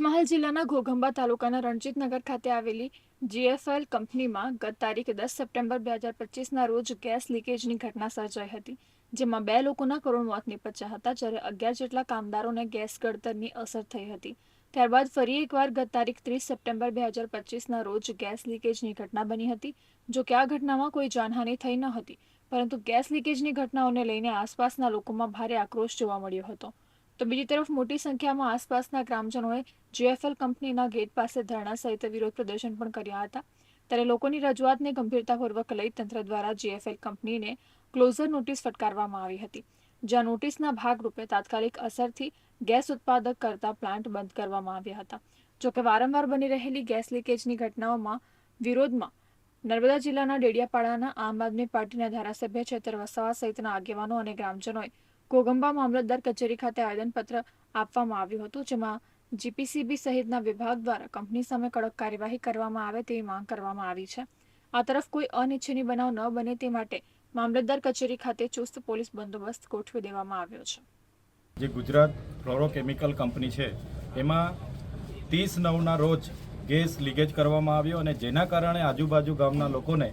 પંચમહાલ જિલ્લાના ઘોઘંબા તાલુકાના રણજીતનગર ખાતે આવેલી જીએફએલ કંપનીમાં ગત તારીખ દસ સપ્ટેમ્બર બે હજાર પચીસના રોજ ગેસ લીકેજની ઘટના સર્જાઈ હતી, જેમાં બે લોકોના કરુણ મોત નીપજ્યા હતા, જ્યારે અગિયાર જેટલા કામદારોને ગેસ ગળતરની અસર થઈ હતી. ત્યારબાદ ફરી એકવાર ગત તારીખ ત્રીસ સપ્ટેમ્બર બે હજાર પચીસના રોજ ગેસ લીકેજની ઘટના બની હતી, જો કે આ ઘટનામાં કોઈ જાનહાનિ થઈ ન હતી, પરંતુ ગેસ લીકેજની ઘટનાઓને લઈને આસપાસના લોકોમાં ભારે આક્રોશ જોવા મળ્યો હતો. તો બીજી તરફ મોટી સંખ્યામાં આસપાસના ગ્રામજનોએ જીએફએલ કંપનીના ગેટ પાસે ધરણા સહિત વિરોધ પ્રદર્શન પણ કર્યા હતા. ત્યારે લોકોની રજૂઆતને ગંભીરતાપૂર્વક લઈ તંત્ર દ્વારા જીએફએલ કંપનીને ક્લોઝર નોટિસ ફટકારવામાં આવી હતી, જ્યાં નોટિસના ભાગરૂપે તાત્કાલિક અસરથી ગેસ ઉત્પાદક કરતા પ્લાન્ટ બંધ કરવામાં આવ્યા હતા. જોકે વારંવાર બની રહેલી ગેસ લીકેજની ઘટનાઓમાં વિરોધમાં નર્મદા જિલ્લાના ડેડિયાપાડાના આમ આદમી પાર્ટીના ધારાસભ્ય છેતર વસાવા સહિતના આગેવાનો અને ગ્રામજનોએ કોગંબા મામલતદાર કચેરી ખાતે આવેદનપત્ર આપવામાં આવ્યું હતું, જેમાં જીપીસીબી સહિતના વિભાગ દ્વારા કંપની સામે કડક કાર્યવાહી કરવામાં આવે તેવી માંગ કરવામાં આવી છે. આ તરફ કોઈ અનિચ્છનીય બનાવ ન બને તે માટે મામલતદાર કચેરી ખાતે ચુસ્ત પોલીસ બંદોબસ્ત ગોઠવી દેવામાં આવ્યો છે. જે ગુજરાત ફ્લોરોકેમિકલ કંપની છે, એમાં ત્રીસ નવના રોજ ગેસ લીકેજ કરવામાં આવ્યો અને જેના કારણે આજુબાજુ ગામના લોકોને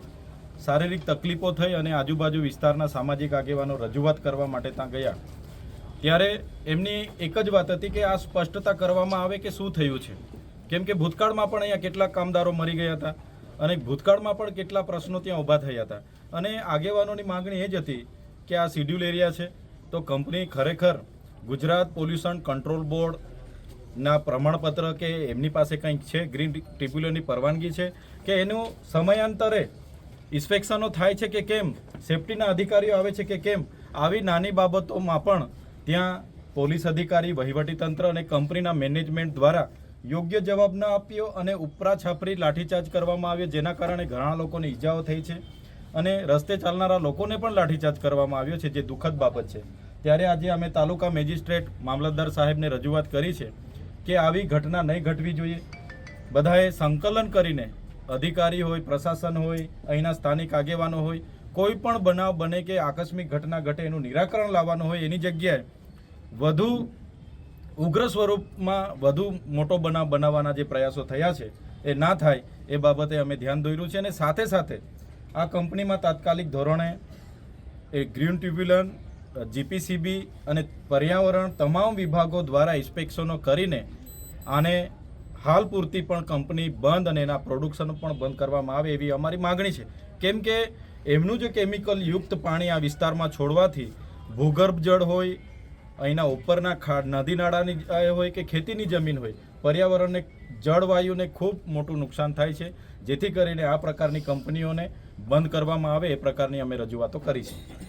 શારીરિક તકલીફો થઈ અને આજુબાજુ વિસ્તારના સામાજિક આગેવાનો રજૂઆત કરવા માટે ત્યાં ગયા. ત્યારે એમની એક જ વાત હતી કે આ સ્પષ્ટતા કરવામાં આવે કે શું થયું છે? કેમ કે ભૂતકાળમાં પણ અહીંયા કેટલાક કામદારો મરી ગયા હતા અને ભૂતકાળમાં પણ કેટલા પ્રશ્નો ત્યાં ઊભા થયા હતા. અને આગેવાનોની માંગણી એ જ હતી કે આ શિડ્યુલ એરિયા છે. તો કંપની ખરેખર ગુજરાત પોલ્યુશન કંટ્રોલ બોર્ડના પ્રમાણપત્ર કે એમની પાસે કંઈક છે? ગ્રીન ટ્રિબ્યુનલની પરવાનગી છે કે એનું સમયાંતરે ઇન્સ્પેક્શનો થાય છે કે કેમ? સેફટીના અધિકારીઓ આવે છે કે કેમ? આવી નાની બાબતોમાં પણ ત્યાં પોલીસ અધિકારી વહીવટીતંત્ર અને કંપનીના મેનેજમેન્ટ દ્વારા યોગ્ય જવાબ ન આપ્યો અને ઉપરા છાપરી લાઠીચાર્જ કરવામાં આવ્યો, જેના કારણે ઘણા લોકોને ઈજાઓ થઈ છે અને રસ્તે ચાલનારા લોકોને પણ લાઠીચાર્જ કરવામાં આવ્યો છે, જે દુઃખદ બાબત છે. ત્યારે આજે અમે તાલુકા મેજિસ્ટ્રેટ મામલતદાર સાહેબને રજૂઆત કરી છે કે આવી ઘટના નહીં ઘટવી જોઈએ. બધાએ સંકલન કરીને અધિકારી હોય, પ્રશાસન હોય, અહીંના સ્થાનિક આગેવાનો હોય, કોઈ પણ બનાવ બને કે આકસ્મિક ઘટના ઘટે એનું નિરાકરણ લાવવાનું હોય એની જગ્યાએ વધુ ઉગ્ર સ્વરૂપમાં વધુ મોટો બનાવ બનાવવાના જે પ્રયાસો થયા છે, એ ના થાય, એ બાબતે અમે ધ્યાન દોર્યું છે અને સાથે સાથે આ કંપનીમાં તાત્કાલિક ધોરણે એ ગ્રીન ટ્યુબ્યુલન જીપીસીબી અને પર્યાવરણ તમામ વિભાગો દ્વારા ઇન્સ્પેક્શનો કરીને આને હાલ પૂરતી પણ કંપની બંધ અને એના પ્રોડક્શન પણ બંધ કરવામાં આવે એવી અમારી માગણી છે. કેમ કે એમનું જે કેમિકલ યુક્ત પાણી આ વિસ્તારમાં છોડવાથી ભૂગર્ભ જળ હોય, અહીંના ઉપરના ખા નદી નાળાની હોય કે ખેતીની જમીન હોય, પર્યાવરણને, જળવાયુને ખૂબ મોટું નુકસાન થાય છે. જેથી કરીને આ પ્રકારની કંપનીઓને બંધ કરવામાં આવે, એ પ્રકારની અમે રજૂઆતો કરી છે.